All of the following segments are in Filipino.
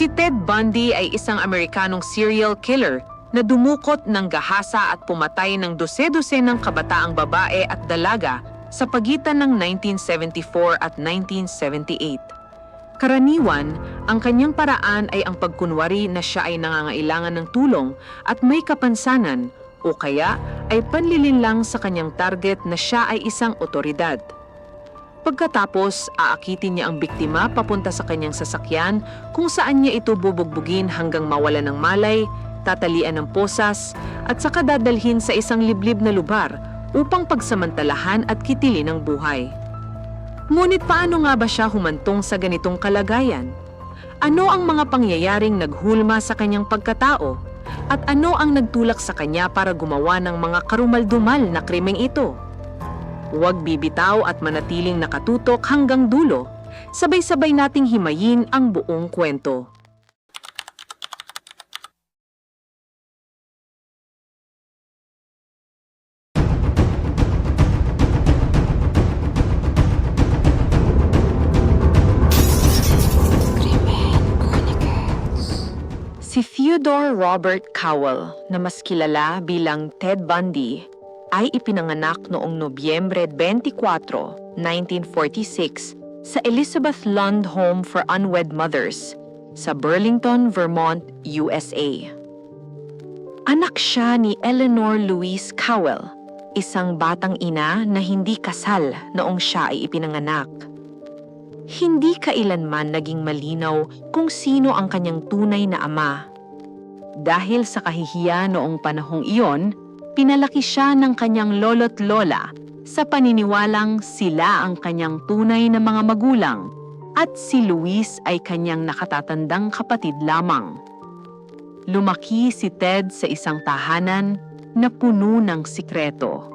Si Ted Bundy ay isang Amerikanong serial killer na dumukot ng gahasa at pumatay ng dose-dose ng kabataang babae at dalaga sa pagitan ng 1974 at 1978. Karaniwan, ang kanyang paraan ay ang pagkunwari na siya ay nangangailangan ng tulong at may kapansanan o kaya ay panlilin lang sa kanyang target na siya ay isang otoridad. Pagkatapos, aakitin niya ang biktima papunta sa kanyang sasakyan kung saan niya ito bubugbugin hanggang mawala ng malay, tatalian ng posas, at saka dadalhin sa isang liblib na lugar upang pagsamantalahan at kitilin ang buhay. Ngunit paano nga ba siya humantong sa ganitong kalagayan? Ano ang mga pangyayaring naghulma sa kanyang pagkatao? At ano ang nagtulak sa kanya para gumawa ng mga karumaldumal na krimeng ito? Huwag bibitaw at manatiling nakatutok hanggang dulo. Sabay-sabay nating himayin ang buong kwento. Si Theodore Robert Cowell, na mas kilala bilang Ted Bundy, ay ipinanganak noong Nobyembre 24, 1946 sa Elizabeth Lund Home for Unwed Mothers sa Burlington, Vermont, USA. Anak siya ni Eleanor Louise Cowell, isang batang ina na hindi kasal noong siya ay ipinanganak. Hindi kailanman naging malinaw kung sino ang kanyang tunay na ama. Dahil sa kahihiya noong panahong iyon, pinalaki siya ng kanyang lolo't lola sa paniniwalang sila ang kanyang tunay na mga magulang at si Luis ay kanyang nakatatandang kapatid lamang. Lumaki si Ted sa isang tahanan na puno ng sikreto.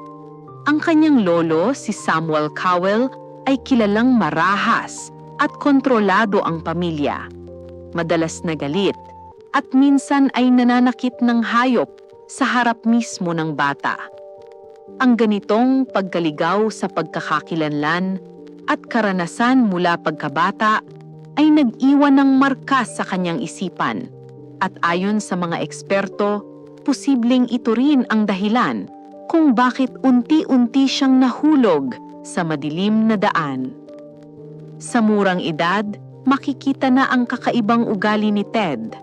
Ang kanyang lolo, si Samuel Cowell, ay kilalang marahas at kontrolado ang pamilya. Madalas na galit at minsan ay nananakit ng hayop sa harap mismo ng bata. Ang ganitong pagkaligaw sa pagkakakilanlan at karanasan mula pagkabata ay nag-iwan ng marka sa kanyang isipan at ayon sa mga eksperto, posibleng ito rin ang dahilan kung bakit unti-unti siyang nahulog sa madilim na daan. Sa murang edad, makikita na ang kakaibang ugali ni Ted.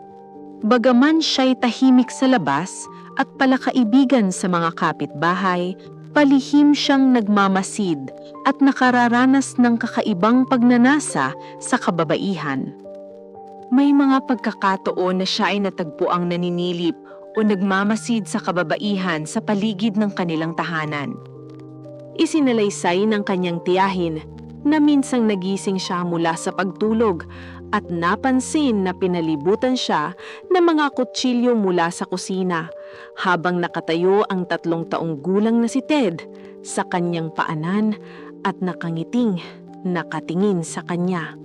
Bagaman siya'y tahimik sa labas at palakaibigan sa mga kapitbahay, palihim siyang nagmamasid at nakararanas ng kakaibang pagnanasa sa kababaihan. May mga pagkakataon na siya ay natagpuang naninilip o nagmamasid sa kababaihan sa paligid ng kanilang tahanan. Isinalaysay ng kanyang tiyahin na minsang nagising siya mula sa pagtulog at napansin na pinalibutan siya ng mga kutsilyo mula sa kusina habang nakatayo ang tatlong taong gulang na si Ted sa kanyang paanan at nakangiting nakatingin sa kanya.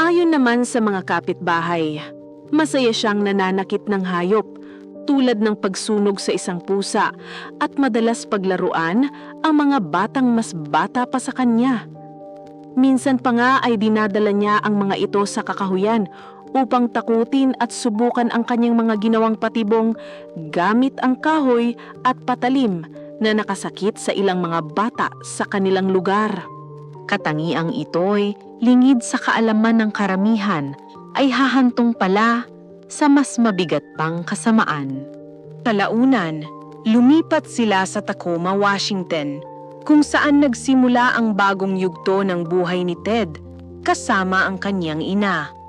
Ayon naman sa mga kapitbahay, masaya siyang nananakit ng hayop tulad ng pagsunog sa isang pusa at madalas paglaruan ang mga batang mas bata pa sa kanya. Minsan pa nga ay dinadala niya ang mga ito sa kakahuyan upang takutin at subukan ang kanyang mga ginawang patibong gamit ang kahoy at patalim na nakasakit sa ilang mga bata sa kanilang lugar. Katangiang ito'y lingid sa kaalaman ng karamihan ay hahantong pala sa mas mabigat pang kasamaan. Kalaunan, lumipat sila sa Tacoma, Washington, kung saan nagsimula ang bagong yugto ng buhay ni Ted kasama ang kanyang ina.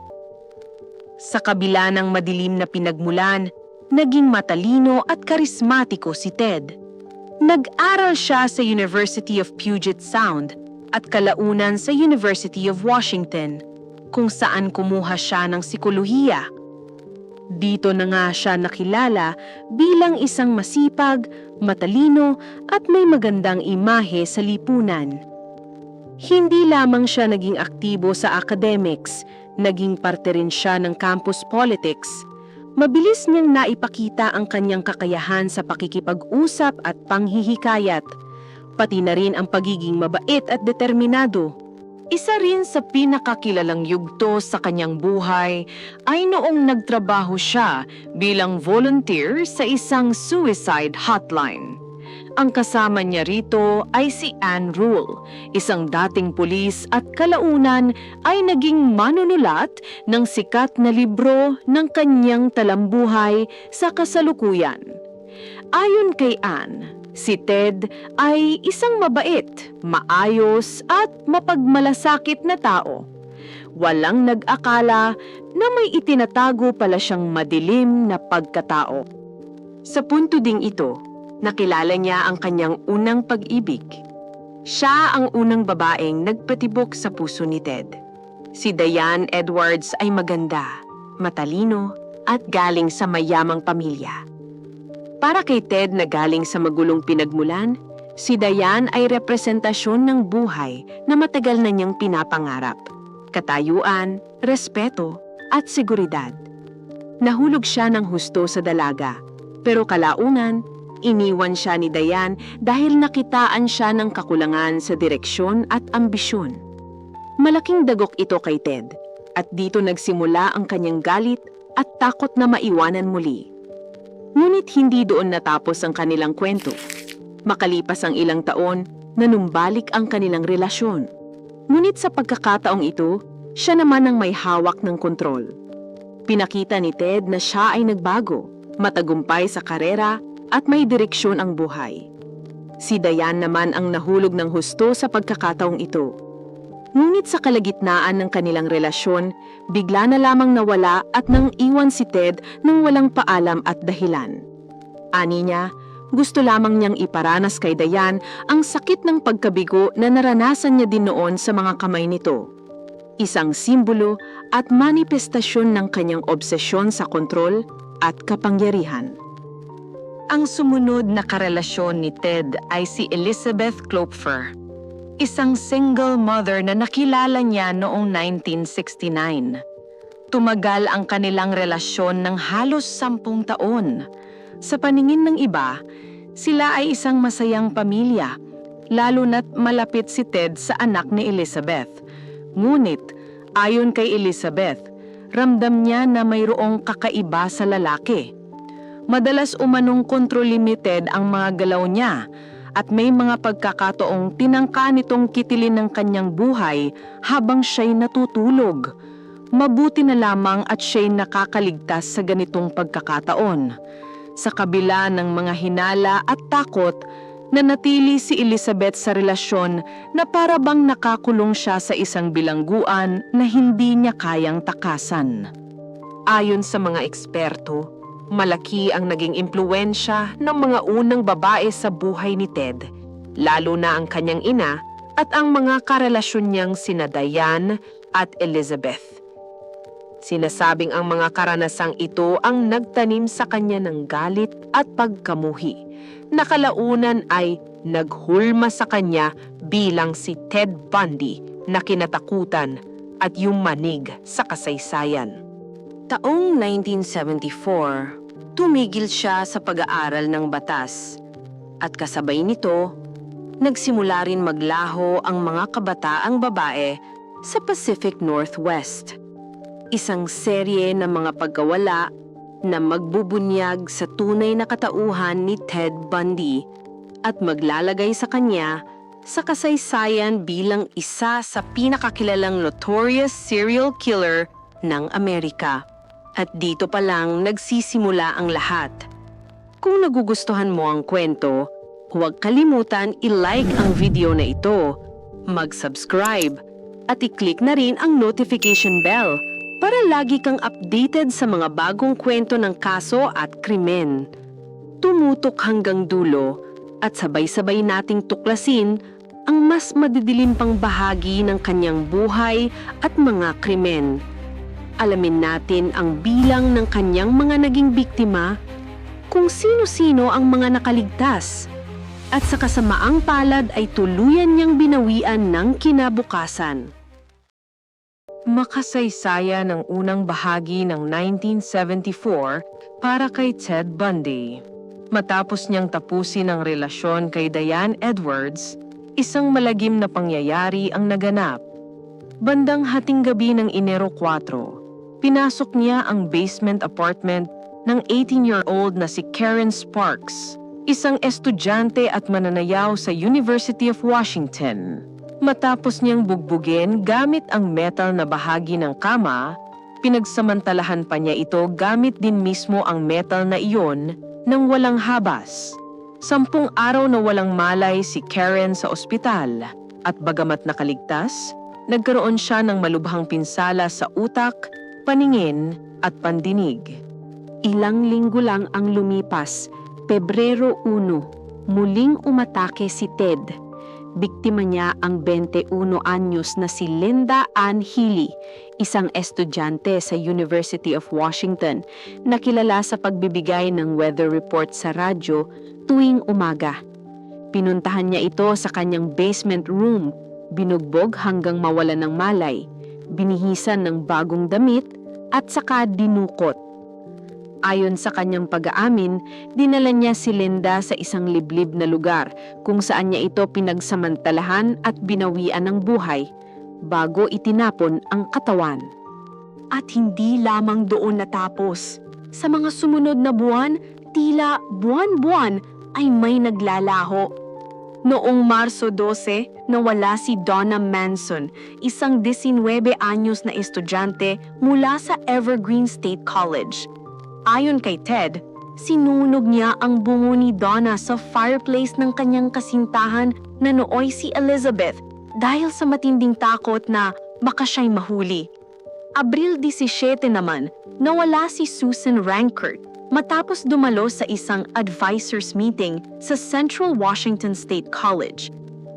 Sa kabila ng madilim na pinagmulan, naging matalino at karismatiko si Ted. Nag-aral siya sa University of Puget Sound at kalaunan sa University of Washington, kung saan kumuha siya ng sikolohiya. Dito na nga siya nakilala bilang isang masipag, matalino at may magandang imahe sa lipunan. Hindi lamang siya naging aktibo sa academics, naging parte rin siya ng campus politics. Mabilis niyang naipakita ang kanyang kakayahan sa pakikipag-usap at panghihikayat, pati na rin ang pagiging mabait at determinado. Isa rin sa pinakakilalang yugto sa kanyang buhay ay noong nagtrabaho siya bilang volunteer sa isang suicide hotline. Ang kasama niya rito ay si Anne Rule, isang dating pulis at kalaunan ay naging manunulat ng sikat na libro ng kanyang talambuhay sa kasalukuyan. Ayon kay Anne, si Ted ay isang mabait, maayos at mapagmalasakit na tao. Walang nag-akala na may itinatago pala siyang madilim na pagkatao. Sa punto ding ito, nakilala niya ang kanyang unang pag-ibig. Siya ang unang babaeng nagpatibok sa puso ni Ted. Si Diane Edwards ay maganda, matalino, at galing sa mayamang pamilya. Para kay Ted na galing sa magulong pinagmulan, si Diane ay representasyon ng buhay na matagal na niyang pinapangarap. Katayuan, respeto, at seguridad. Nahulog siya ng husto sa dalaga, pero kalaunan, iniwan siya ni Diane dahil nakitaan siya ng kakulangan sa direksyon at ambisyon. Malaking dagok ito kay Ted, at dito nagsimula ang kanyang galit at takot na maiwanan muli. Ngunit hindi doon natapos ang kanilang kwento. Makalipas ang ilang taon, nanumbalik ang kanilang relasyon. Ngunit sa pagkakataong ito, siya naman ang may hawak ng kontrol. Pinakita ni Ted na siya ay nagbago, matagumpay sa karera at may direksyon ang buhay. Si Diane naman ang nahulog ng husto sa pagkakataong ito. Ngunit sa kalagitnaan ng kanilang relasyon, bigla na lamang nawala at nang iwan si Ted nang walang paalam at dahilan. Ani niya, gusto lamang niyang iparanas kay Dayan ang sakit ng pagkabigo na naranasan niya din noon sa mga kamay nito. Isang simbolo at manifestasyon ng kanyang obsesyon sa kontrol at kapangyarihan. Ang sumunod na karelasyon ni Ted ay si Elizabeth Klopfer, isang single mother na nakilala niya noong 1969. Tumagal ang kanilang relasyon ng halos sampung taon. Sa paningin ng iba, sila ay isang masayang pamilya, lalo na't malapit si Ted sa anak ni Elizabeth. Ngunit, ayon kay Elizabeth, ramdam niya na mayroong kakaiba sa lalaki. Madalas umanong control limited ang mga galaw niya at may mga pagkakataong tinangka nitong kitilin ng kanyang buhay habang siya'y natutulog. Mabuti na lamang at siya'y nakakaligtas sa ganitong pagkakataon. Sa kabila ng mga hinala at takot, nanatili si Elizabeth sa relasyon na para bang nakakulong siya sa isang bilangguan na hindi niya kayang takasan. Ayon sa mga eksperto, malaki ang naging impluensya ng mga unang babae sa buhay ni Ted, lalo na ang kanyang ina at ang mga karelasyon niyang sina Diane at Elizabeth. Sinasabing ang mga karanasang ito ang nagtanim sa kanya ng galit at pagkamuhi. Nakalaunan ay naghulma sa kanya bilang si Ted Bundy na kinatakutan at yung manig sa kasaysayan. Taong 1974, tumigil siya sa pag-aaral ng batas. At kasabay nito, nagsimula rin maglaho ang mga kabataang babae sa Pacific Northwest. Isang serye ng mga pagkawala na magbubunyag sa tunay na katauhan ni Ted Bundy at maglalagay sa kanya sa kasaysayan bilang isa sa pinakakilalang notorious serial killer ng Amerika. At dito pa lang nagsisimula ang lahat. Kung nagugustuhan mo ang kwento, huwag kalimutan i-like ang video na ito, mag-subscribe, at i-click na rin ang notification bell para lagi kang updated sa mga bagong kwento ng kaso at krimen. Tumutok hanggang dulo at sabay-sabay nating tuklasin ang mas madidilim pang bahagi ng kanyang buhay at mga krimen. Alamin natin ang bilang ng kanyang mga naging biktima, kung sino-sino ang mga nakaligtas, at sa kasamaang palad ay tuluyan niyang binawian ng kinabukasan. Makasaysaya ng unang bahagi ng 1974 para kay Ted Bundy. Matapos niyang tapusin ang relasyon kay Diane Edwards, isang malagim na pangyayari ang naganap. Bandang hating gabi ng Enero 4, pinasok niya ang basement apartment ng 18-year-old na si Karen Sparks, isang estudyante at mananayaw sa University of Washington. Matapos niyang bugbugin gamit ang metal na bahagi ng kama, pinagsamantalahan pa niya ito gamit din mismo ang metal na iyon nang walang habas. Sampung araw na walang malay si Karen sa ospital at bagamat nakaligtas, nagkaroon siya ng malubhang pinsala sa utak, paningin at pandinig. Ilang linggo lang ang lumipas, Pebrero 1, muling umatake si Ted. Biktima niya ang 21 anyos na si Linda Ann Healy, isang estudyante sa University of Washington na kilala sa pagbibigay ng weather report sa radyo tuwing umaga. Pinuntahan niya ito sa kanyang basement room, binugbog hanggang mawala ng malay, binihisan ng bagong damit at saka dinukot. Ayon sa kanyang pag-aamin, dinala niya si Linda sa isang liblib na lugar kung saan niya ito pinagsamantalahan at binawian ng buhay bago itinapon ang katawan. At hindi lamang doon natapos. Sa mga sumunod na buwan, tila buwan-buwan ay may naglalaho. Noong Marso 12, nawala si Donna Manson, isang 19 anyos na estudyante mula sa Evergreen State College. Ayon kay Ted, sinunog niya ang bungo ni Donna sa fireplace ng kanyang kasintahan na nooy si Elizabeth dahil sa matinding takot na baka siya'y mahuli. Abril 17 naman, nawala si Susan Rankert matapos dumalo sa isang advisors meeting sa Central Washington State College.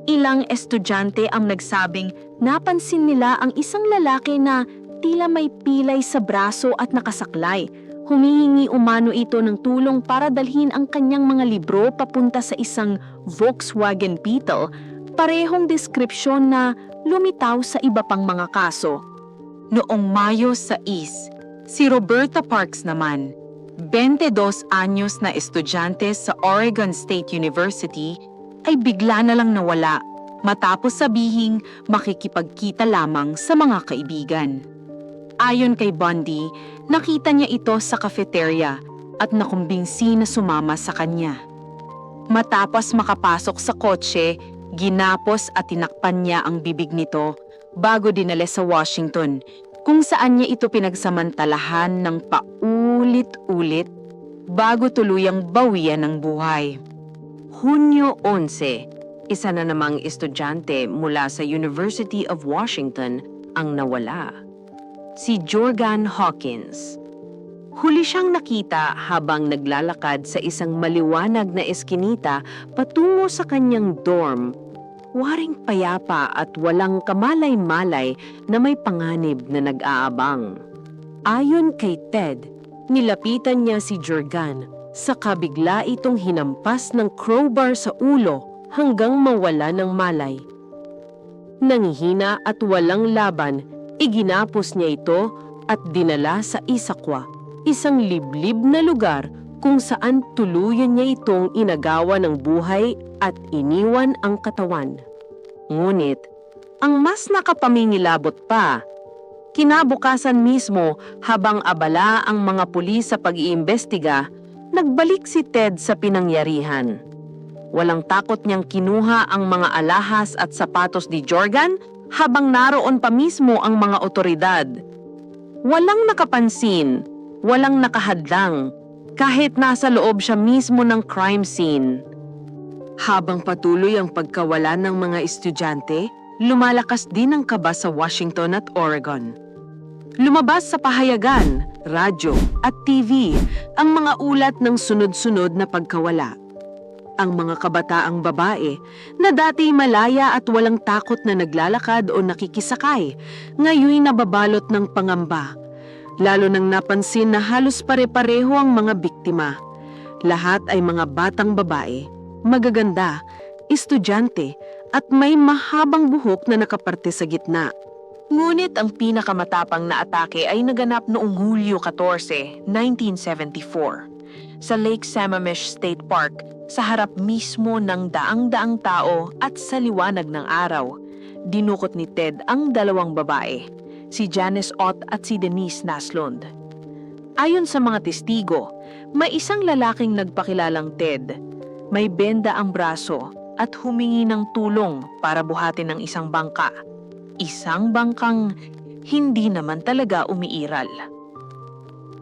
Ilang estudyante ang nagsabing napansin nila ang isang lalaki na tila may pilay sa braso at nakasaklay. Humihingi umano ito ng tulong para dalhin ang kanyang mga libro papunta sa isang Volkswagen Beetle, parehong deskripsyon na lumitaw sa iba pang mga kaso. Noong Mayo 6, si Roberta Parks naman, 22 anyos na estudyante sa Oregon State University, ay bigla na lang nawala matapos sabihing makikipagkita lamang sa mga kaibigan. Ayon kay Bundy, nakita niya ito sa cafeteria at nakumbinsi na sumama sa kanya. Matapos makapasok sa kotse, ginapos at tinakpan niya ang bibig nito bago dinala sa Washington kung saan niya ito pinagsamantalahan ng paulit-ulit bago tuluyang bawian ng buhay. Hunyo 11, isa na namang estudyante mula sa University of Washington ang nawala. Si Jorgan Hawkins. Huli siyang nakita habang naglalakad sa isang maliwanag na eskinita patungo sa kanyang dorm waring payapa at walang kamalay-malay na may panganib na nag-aabang. Ayon kay Ted, nilapitan niya si Jorgan sa kabigla itong hinampas ng crowbar sa ulo hanggang mawala ng malay. Nangihina at walang laban, iginapos niya ito at dinala sa Isakwa, isang liblib na lugar kung saan tuluyan niya itong inagawa ng buhay at iniwan ang katawan. Ngunit, ang mas nakapamingilabot pa, kinabukasan mismo habang abala ang mga pulis sa pag-iimbestiga, nagbalik si Ted sa pinangyarihan. Walang takot niyang kinuha ang mga alahas at sapatos ni Jorgan habang naroon pa mismo ang mga otoridad. Walang nakapansin, walang nakahadlang, kahit nasa loob siya mismo ng crime scene. Habang patuloy ang pagkawala ng mga estudyante, lumalakas din ang kaba sa Washington at Oregon. Lumabas sa pahayagan, radyo at TV ang mga ulat ng sunod-sunod na pagkawala. Ang mga kabataang babae na dati malaya at walang takot na naglalakad o nakikisakay, ngayon nababalot ng pangamba. Lalo nang napansin na halos pare-pareho ang mga biktima. Lahat ay mga batang babae, magaganda, estudyante at may mahabang buhok na nakaparte sa gitna. Ngunit ang pinakamatapang na atake ay naganap noong Hulyo 14, 1974 sa Lake Sammamish State Park sa harap mismo ng daang-daang tao at sa liwanag ng araw. dinukot ni Ted ang dalawang babae, si Janice Ott at si Denise Naslund. Ayon sa mga testigo, may isang lalaking nagpakilalang Ted. May benda ang braso at humingi ng tulong para buhatin ng isang bangka. Isang bangkang hindi naman talaga umiiral.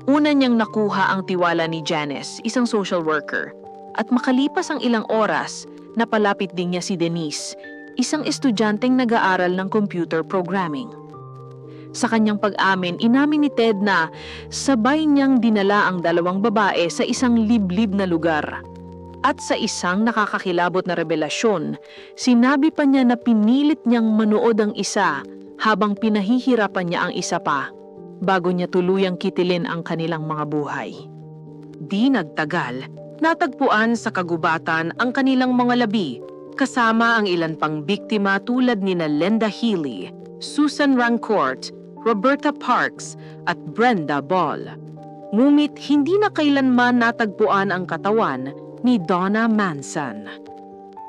Una niyang nakuha ang tiwala ni Janice, isang social worker, at makalipas ang ilang oras, napalapit din niya si Denise, isang estudyanteng nag-aaral ng computer programming. Sa kanyang pag-amin, inamin ni Ted na sabay niyang dinala ang dalawang babae sa isang liblib na lugar. At sa isang nakakakilabot na revelasyon, sinabi pa niya na pinilit niyang manood ang isa habang pinahihirapan niya ang isa pa bago niya tuluyang kitilin ang kanilang mga buhay. Di nagtagal, natagpuan sa kagubatan ang kanilang mga labi kasama ang ilan pang biktima tulad ni na Lenda Healy, Susan Rancourt, Roberta Parks at Brenda Ball. Ngunit hindi na kailanman natagpuan ang katawan ni Donna Manson.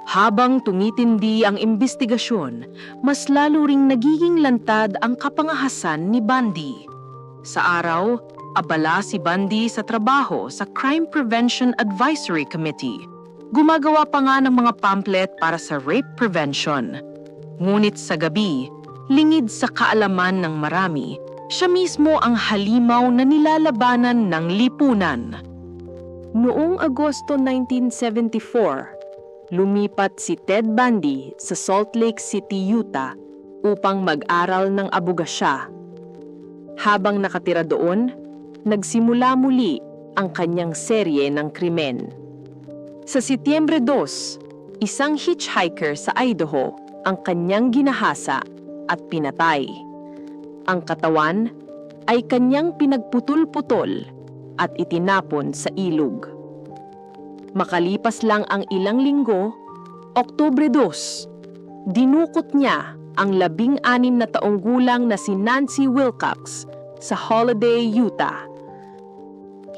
Habang tumitindi ang imbestigasyon, mas lalo ring nagiging lantad ang kapangahasan ni Bundy. Sa araw, abala si Bundy sa trabaho sa Crime Prevention Advisory Committee. Gumagawa pa nga ng mga pamphlet para sa rape prevention. Ngunit sa gabi, lingid sa kaalaman ng marami, siya mismo ang halimaw na nilalabanan ng lipunan. Noong Agosto 1974, lumipat si Ted Bundy sa Salt Lake City, Utah upang mag-aral ng abogasya. Habang nakatira doon, nagsimula muli ang kanyang serye ng krimen. Sa Setyembre 2, isang hitchhiker sa Idaho ang kanyang ginahasa at pinatay. Ang katawan ay kanyang pinagputol-putol at itinapon sa ilog. Makalipas lang ang ilang linggo, Oktubre 2, dinukot niya ang labing-anim na taong gulang na si Nancy Wilcox sa Holiday, Utah.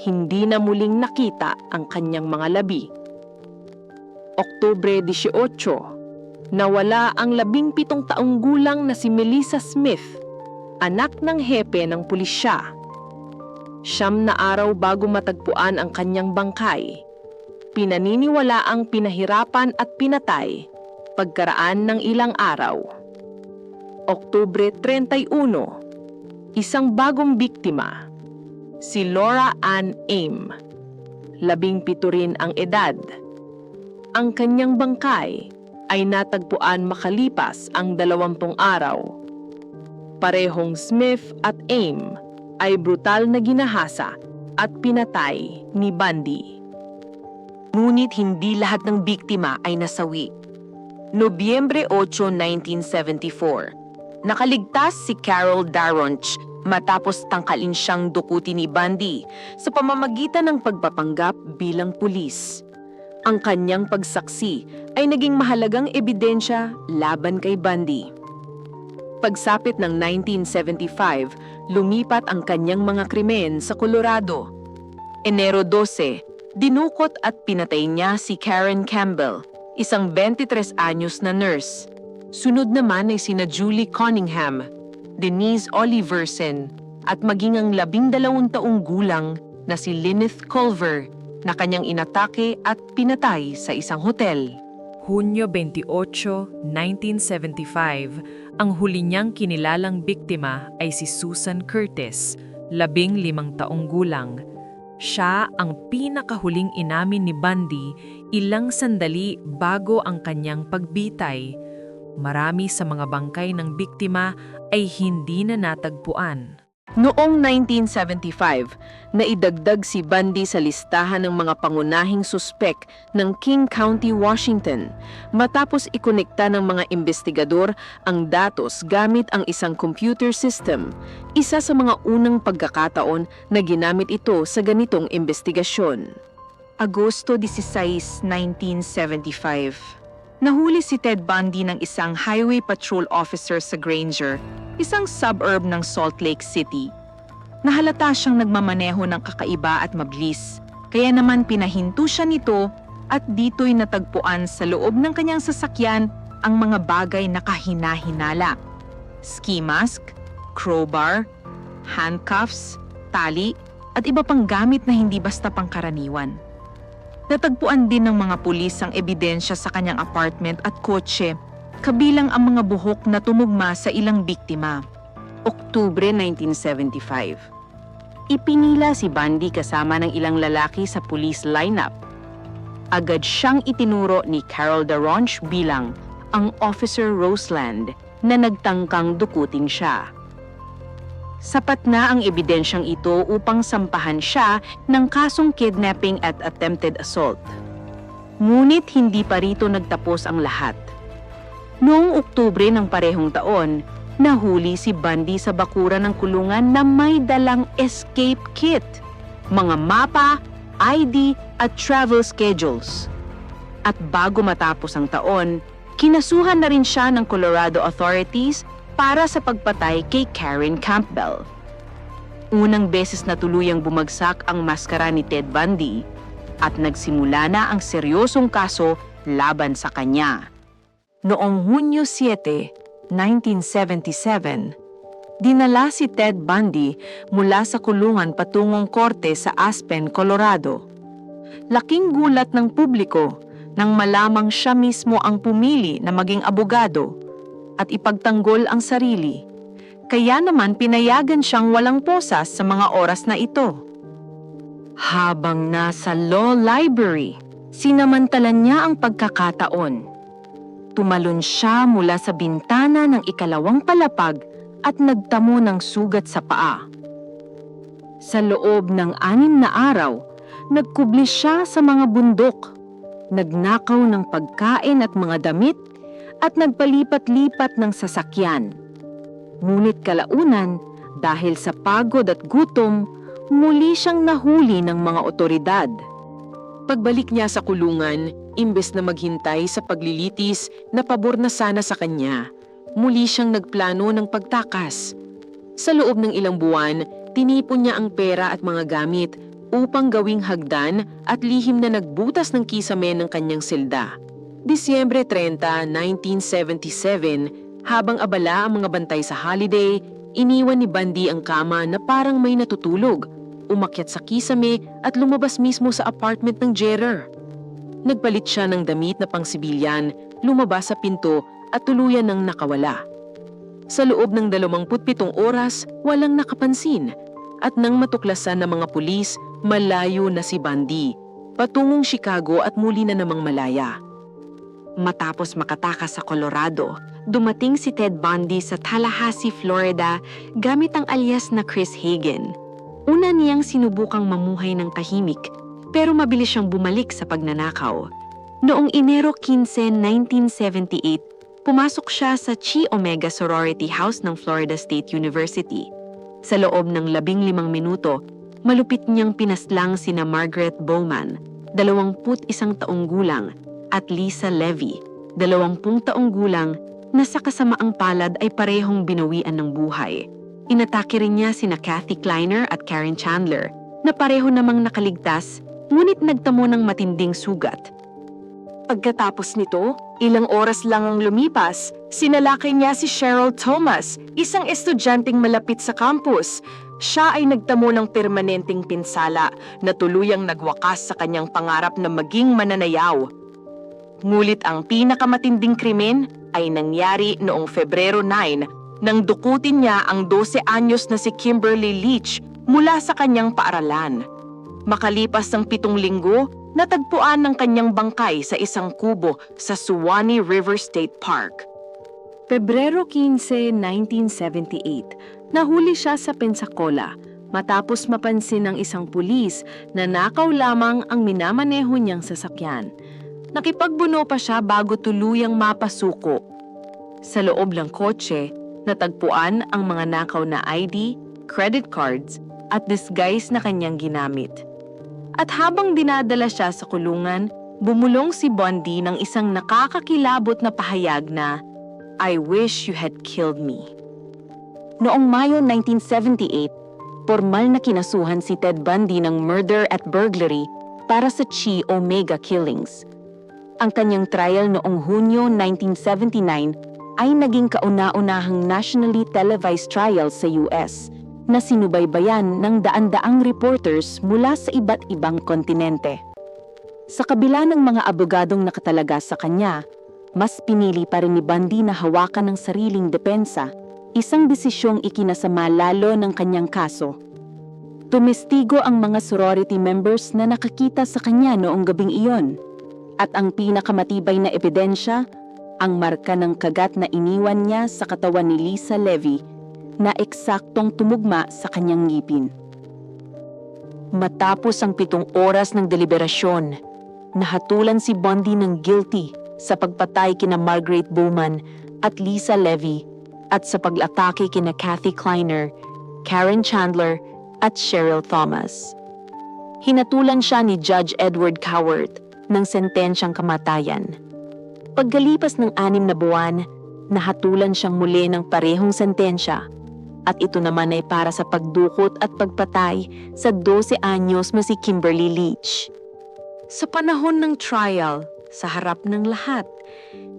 Hindi na muling nakita ang kanyang mga labi. Oktubre 18, nawala ang labing pitong taong gulang na si Melissa Smith, anak ng hepe ng pulisya. Siyam na araw bago matagpuan ang kanyang bangkay, pinaniniwala ang pinahirapan at pinatay pagkaraan ng ilang araw. Oktubre 31, isang bagong biktima, si Laura Ann Aim. Labing pito rin ang edad. Ang kanyang bangkay ay natagpuan makalipas ang dalawampung araw. Parehong Smith at Aim ay brutal na ginahasa at pinatay ni Bundy. Ngunit hindi lahat ng biktima ay nasawi. Nobyembre 8, 1974, nakaligtas si Carol Daronch matapos tangkalin siyang dukutin ni Bundy sa pamamagitan ng pagpapanggap bilang pulis. Ang kanyang pagsaksi ay naging mahalagang ebidensya laban kay Bundy. Pagsapit ng 1975, lumipat ang kanyang mga krimen sa Colorado. Enero 12, dinukot at pinatay niya si Karen Campbell, isang 23 anyos na nurse. Sunod naman ay sina Julie Cunningham, Denise Oliverson, at maging ang labing dalawang taong gulang na si Lyneth Culver na kanyang inatake at pinatay sa isang hotel. Hunyo 28, 1975, ang huli niyang kinilalang biktima ay si Susan Curtis, labing limang taong gulang. Siya ang pinakahuling inamin ni Bundy ilang sandali bago ang kanyang pagbitay. Marami sa mga bangkay ng biktima ay hindi na natagpuan. Noong 1975, naidagdag si Bundy sa listahan ng mga pangunahing suspek ng King County, Washington matapos ikonekta ng mga investigador ang datos gamit ang isang computer system, isa sa mga unang pagkakataon na ginamit ito sa ganitong investigasyon. Agosto 16, 1975. Nahuli si Ted Bundy ng isang highway patrol officer sa Granger, isang suburb ng Salt Lake City. Nahalata siyang nagmamaneho ng kakaiba at mabilis, kaya naman pinahinto siya nito at dito'y natagpuan sa loob ng kanyang sasakyan ang mga bagay na kahina-hinala. Ski mask, crowbar, handcuffs, tali, at iba pang gamit na hindi basta pangkaraniwan. Natagpuan din ng mga pulis ang ebidensya sa kanyang apartment at kotse, kabilang ang mga buhok na tumugma sa ilang biktima. Oktubre 1975. Ipinila si Bundy kasama ng ilang lalaki sa police lineup. Agad siyang itinuro ni Carol Daronch bilang ang Officer Roseland na nagtangkang dukutin siya. Sapat na ang ebidensyang ito upang sampahan siya ng kasong kidnapping at attempted assault. Ngunit hindi pa rito nagtapos ang lahat. Noong Oktubre ng parehong taon, nahuli si Bundy sa bakura ng kulungan na may dalang escape kit, mga mapa, ID at travel schedules. At bago matapos ang taon, kinasuhan na rin siya ng Colorado authorities para sa pagpatay kay Karen Campbell. Unang beses na tuluyang bumagsak ang maskara ni Ted Bundy at nagsimula na ang seryosong kaso laban sa kanya. Noong Hunyo 7, 1977, dinala si Ted Bundy mula sa kulungan patungong korte sa Aspen, Colorado. Laking gulat ng publiko nang malamang siya mismo ang pumili na maging abogado at ipagtanggol ang sarili. Kaya naman pinayagan siyang walang posas sa mga oras na ito. Habang nasa law library, sinamantalan niya ang pagkakataon. Tumalon siya mula sa bintana ng ikalawang palapag at nagtamo ng sugat sa paa. Sa loob ng anim na araw, nagkubli siya sa mga bundok, nagnakaw ng pagkain at mga damit, at nagpalipat-lipat ng sasakyan. Ngunit kalaunan, dahil sa pagod at gutom, muli siyang nahuli ng mga otoridad. Pagbalik niya sa kulungan, imbes na maghintay sa paglilitis na pabor na sana sa kanya, muli siyang nagplano ng pagtakas. Sa loob ng ilang buwan, tinipon niya ang pera at mga gamit upang gawing hagdan at lihim na nagbutas ng kisame ng kanyang selda. Disyembre 30, 1977, habang abala ang mga bantay sa holiday, iniwan ni Bundy ang kama na parang may natutulog, umakyat sa kisame at lumabas mismo sa apartment ng jailer. Nagpalit siya ng damit na pangsibilyan, lumabas sa pinto at tuluyan ng nakawala. Sa loob ng 27 oras, walang nakapansin at nang matuklasan ng mga pulis, malayo na si Bundy, patungong Chicago at muli na namang malaya. Matapos makatakas sa Colorado, dumating si Ted Bundy sa Tallahassee, Florida gamit ang alias na Chris Hagen. Una niyang sinubukang mamuhay ng tahimik pero mabilis siyang bumalik sa pagnanakaw. Noong Enero 15, 1978, pumasok siya sa Chi Omega Sorority House ng Florida State University. Sa loob ng labing limang minuto, malupit niyang pinaslang sina Margaret Bowman, dalawamput isang taong gulang, at Lisa Levy, dalawampung taong gulang na sa kasamaang palad ay parehong binawian ng buhay. Inatake rin niya sina Kathy Kleiner at Karen Chandler na pareho namang nakaligtas ngunit nagtamo ng matinding sugat. Pagkatapos nito, ilang oras lang ang lumipas, sinalakay niya si Cheryl Thomas, isang estudyanteng malapit sa campus. Siya ay nagtamo ng permanenteng pinsala na tuluyang nagwakas sa kanyang pangarap na maging mananayaw. Ngulit ang pinakamatinding krimen ay nangyari noong Febrero 9 nang dukutin niya ang 12 anyos na si Kimberly Leach mula sa kanyang paaralan. Makalipas ng pitong linggo, natagpuan ng kanyang bangkay sa isang kubo sa Suwannee River State Park. Pebrero 15, 1978, nahuli siya sa Pensacola matapos mapansin ng isang pulis na nakaw lamang ang minamaneho niyang sasakyan. Nakipagbuno pa siya bago tuluyang mapasuko. Sa loob ng kotse, natagpuan ang mga nakaw na ID, credit cards, at disguise na kanyang ginamit. At habang dinadala siya sa kulungan, bumulong si Bundy ng isang nakakakilabot na pahayag na, I wish you had killed me. Noong Mayo 1978, formal na kinasuhan si Ted Bundy ng murder at burglary para sa Chi Omega killings. Ang kanyang trial noong Hunyo 1979 ay naging kauna-unahang nationally televised trial sa US na sinubaybayan ng daan-daang reporters mula sa iba't ibang kontinente. Sa kabila ng mga abogadong nakatalaga sa kanya, mas pinili pa rin ni Bundy na hawakan ng sariling depensa, isang desisyong ikinasama lalo ng kanyang kaso. Tumestigo ang mga sorority members na nakakita sa kanya noong gabing iyon. At ang pinakamatibay na ebidensya, ang marka ng kagat na iniwan niya sa katawan ni Lisa Levy na eksaktong tumugma sa kanyang ngipin. Matapos ang pitong oras ng deliberasyon, nahatulan si Bundy ng guilty sa pagpatay kina Margaret Bowman at Lisa Levy at sa pag-atake kina Kathy Kleiner, Karen Chandler at Cheryl Thomas. Hinatulan siya ni Judge Edward Cowart ng sentensyang kamatayan. Pagkalipas ng anim na buwan, nahatulan siyang muli ng parehong sentensya at ito naman ay para sa pagdukot at pagpatay sa 12 anyos na si Kimberly Leach. Sa panahon ng trial, sa harap ng lahat,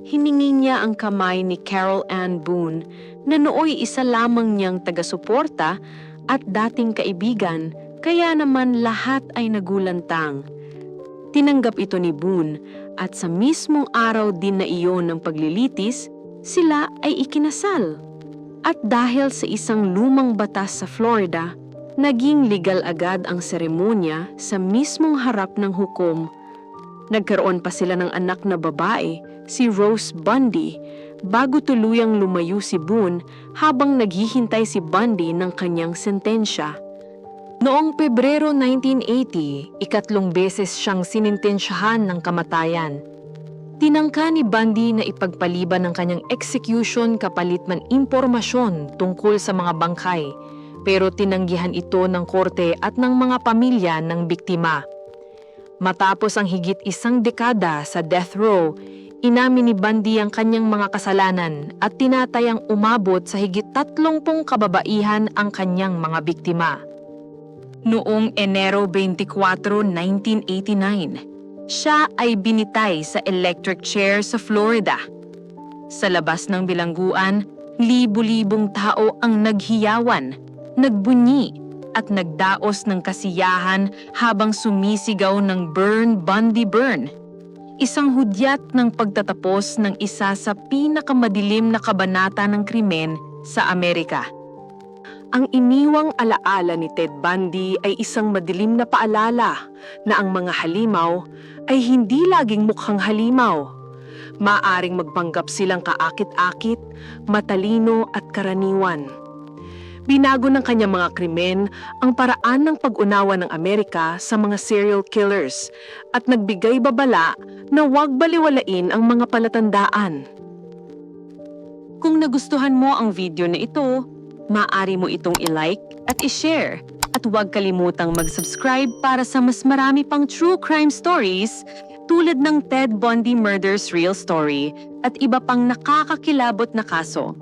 hiningi niya ang kamay ni Carol Ann Boone na nooy isa lamang niyang taga-suporta at dating kaibigan, kaya naman lahat ay nagulantang. Tinanggap ito ni Boone at sa mismong araw din na iyon ng paglilitis, sila ay ikinasal. At dahil sa isang lumang batas sa Florida, naging legal agad ang seremonya sa mismong harap ng hukom. Nagkaroon pa sila ng anak na babae, si Rose Bundy, bago tuluyang lumayo si Boone habang naghihintay si Bundy ng kanyang sentensya. Noong Pebrero 1980, ikatlong beses siyang sinintensyahan ng kamatayan. Tinangka ni Bundy na ipagpaliban ng kanyang execution kapalit man impormasyon tungkol sa mga bangkay, pero tinanggihan ito ng korte at ng mga pamilya ng biktima. Matapos ang higit isang dekada sa death row, inamin ni Bundy ang kanyang mga kasalanan at tinatayang umabot sa higit tatlong pong kababaihan ang kanyang mga biktima. Noong Enero 24, 1989, siya ay binitay sa electric chair sa Florida. Sa labas ng bilangguan, libu-libong tao ang naghiyawan, nagbunyi at nagdaos ng kasiyahan habang sumisigaw ng Burn Bundy Burn. Isang hudyat ng pagtatapos ng isa sa pinakamadilim na kabanata ng krimen sa Amerika. Ang iniwang alaala ni Ted Bundy ay isang madilim na paalala na ang mga halimaw ay hindi laging mukhang halimaw. Maaring magpanggap silang kaakit-akit, matalino at karaniwan. Binago ng kanyang mga krimen ang paraan ng pag-unawa ng Amerika sa mga serial killers at nagbigay babala na huwag baliwalain ang mga palatandaan. Kung nagustuhan mo ang video na ito, maaari mo itong i-like at i-share. At huwag kalimutang mag-subscribe para sa mas marami pang true crime stories tulad ng Ted Bundy Murders Real Story at iba pang nakakakilabot na kaso.